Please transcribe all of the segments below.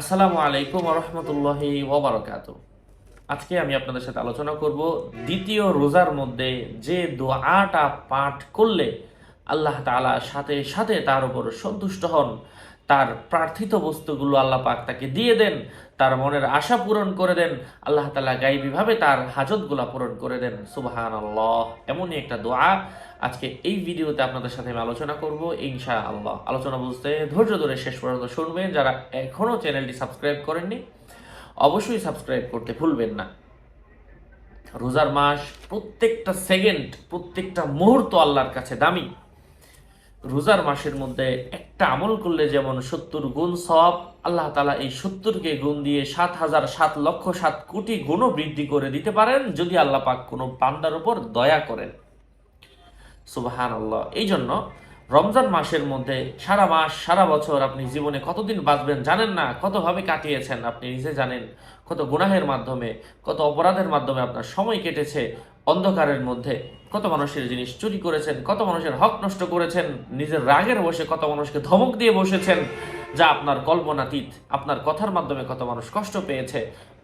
আসসালামু আলাইকুম রহমতুল্লাহি ওবরাকাত আজকে আমি আপনাদের সাথে আলোচনা করব দ্বিতীয় রোজার মধ্যে যে দোয়াটা পাঠ করলে আল্লাহ তাআলা সাথে সাথে তার উপর সন্তুষ্ট হন। তার প্রার্থিত বস্তুগুলো আল্লাহ পাক তাকে দিয়ে দেন, তার মনের আশা পূরণ করে দেন, আল্লাহ তাআলা গাইবীভাবে তার হাজতগুলা পূরণ করে দেন। সুবাহান আল্লাহ এমনই একটা দোয়া। আজকে এই ভিডিওতে আপনাদের সাথে আমি আলোচনা করব ইনশা আল্লাহ আলোচনা বুঝতে ধৈর্য ধরে শেষ পর্যন্ত শুনবেন। যারা এখনও চ্যানেলটি সাবস্ক্রাইব করেননি, অবশ্যই সাবস্ক্রাইব করতে ভুলবেন না। রোজার মাস প্রত্যেকটা সেকেন্ড, প্রত্যেকটা মুহূর্ত আল্লাহর কাছে দামি। রোজার মাসের মধ্যে একটা আমল করলে যেমন সত্তর গুণ সব আল্লাহ তালা এই সত্তরকে গুণ দিয়ে সাত হাজার সাত লক্ষ সাত কোটি গুণও বৃদ্ধি করে দিতে পারেন যদি আল্লাহ পাক কোনো পান্ডার উপর দয়া করেন। সুবাহান আল্লাহ এই জন্য রমজান মাসের মধ্যে সারা মাস, সারা বছর আপনি জীবনে কতদিন বাঁচবেন জানেন না কতভাবে কাটিয়েছেন আপনি নিজে জানেন, কত গুনাহের মাধ্যমে, কত অপরাধের মাধ্যমে আপনার সময় কেটেছে অন্ধকারের মধ্যে কত মানুষের জিনিস চুরি করেছেন, কত মানুষের হক নষ্ট করেছেন, নিজের রাগের বসে কত মানুষকে ধমক দিয়ে বসেছেন যা আপনার কল্পনাতীত আপনার কথার মাধ্যমে কত মানুষ কষ্ট পেয়েছে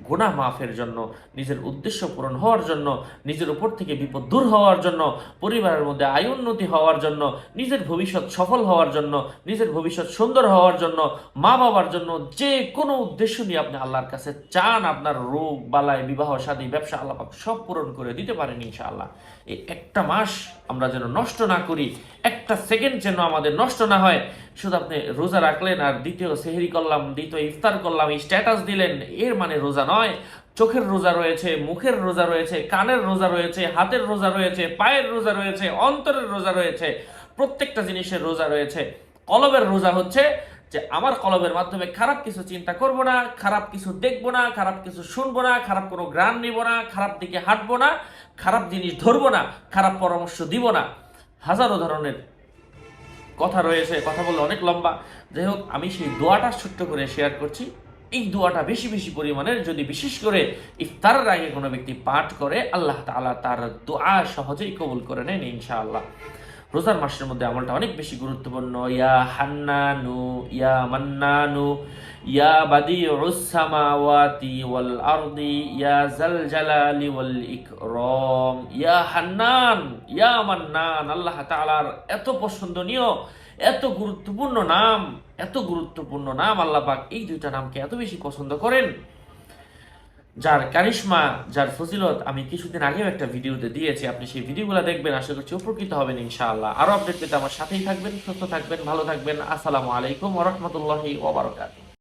গুণা মাফের জন্য, নিজের উদ্দেশ্য পূরণ হওয়ার জন্য, নিজের উপর থেকে বিপদ দূর হওয়ার জন্য, পরিবারের মধ্যে আয় উন্নতি হওয়ার জন্য, নিজের ভবিষ্যৎ সফল হওয়ার জন্য, নিজের ভবিষ্যৎ সুন্দর হওয়ার জন্য, মা বাবার জন্য যে কোনো উদ্দেশ্য নিয়ে আপনি আল্লাহর কাছে চান, আপনার রোগ বালায় বিবাহ শাদী ব্যবসা, আল্লাপাক সব পূরণ করে দিতে পারেন ইনশাআল্লাহ। এই একটা মাস আমরা যেন নষ্ট না করি একটা সেকেন্ড যেন আমাদের নষ্ট না হয়, শুধু আপনি রোজা রাখলেন আর দ্বিতীয় সেহেরি করলাম, দ্বিতীয় ইফতার করলাম স্ট্যাটাস দিলেন, এর মানে রোজা নয়। চোখের রোজা রয়েছে, মুখের রোজা রয়েছে, কানের রোজা রয়েছে, হাতের রোজা রয়েছে, পায়ের রোজা রয়েছে, অন্তরের রোজা রয়েছে, প্রত্যেকটা জিনিসের রোজা রয়েছে। কলবের রোজা হচ্ছে যে আমার কলবের মাধ্যমে খারাপ কিছু চিন্তা করব না, খারাপ কিছু দেখব না, খারাপ কিছু শুনব না, খারাপ কোনো গ্রান নিব না, খারাপ দিকে হাঁটবো না, খারাপ জিনিস ধরবো না, খারাপ পরামর্শ দিব না। হাজারো ধরনের কথা রয়েছে, কথা বললে অনেক লম্বা। যাই হোক, আমি সেই দোয়াটা ছোট্ট করে শেয়ার করছি। এই দোয়াটা বেশি বেশি পরিমাণের যদি বিশেষ করে ইফতারের আগে কোনো ব্যক্তি পাঠ করে, আল্লাহ তালা তার দোয়া সহজেই কবুল করে নেন ইনশাআল্লাহ। রোজার মাসের মধ্যে আমলটা অনেক বেশি গুরুত্বপূর্ণ। ইয়া হান্নানু, ইয়া মান্নানু, ইয়া বাদি সামাওয়াতি ওয়াল আরদি, ইয়া জাল জালালি ওয়াল ইকরাম। ইয়া হান্নান, ইয়া মান্নান, আল্লাহ তাআলার এত পছন্দনীয়, এত গুরুত্বপূর্ণ নাম, এত গুরুত্বপূর্ণ নাম আল্লাহ পাক এই দুইটা নামকে এত বেশি পছন্দ করেন। যার কারিশমা, যার ফজিলত আমি কিছুদিন আগেও একটা ভিডিওতে দিয়েছি, আপনি সেই ভিডিওগুলো দেখবেন, আশা করছি উপকৃত হবেন ইনশাআল্লাহ। আরও আপডেট পেতে আমার সাথেই থাকবেন, সুস্থ থাকবেন, ভালো থাকবেন। আসসালামু আলাইকুম ওরহমতুল্লাহি ওবরাকাতুহু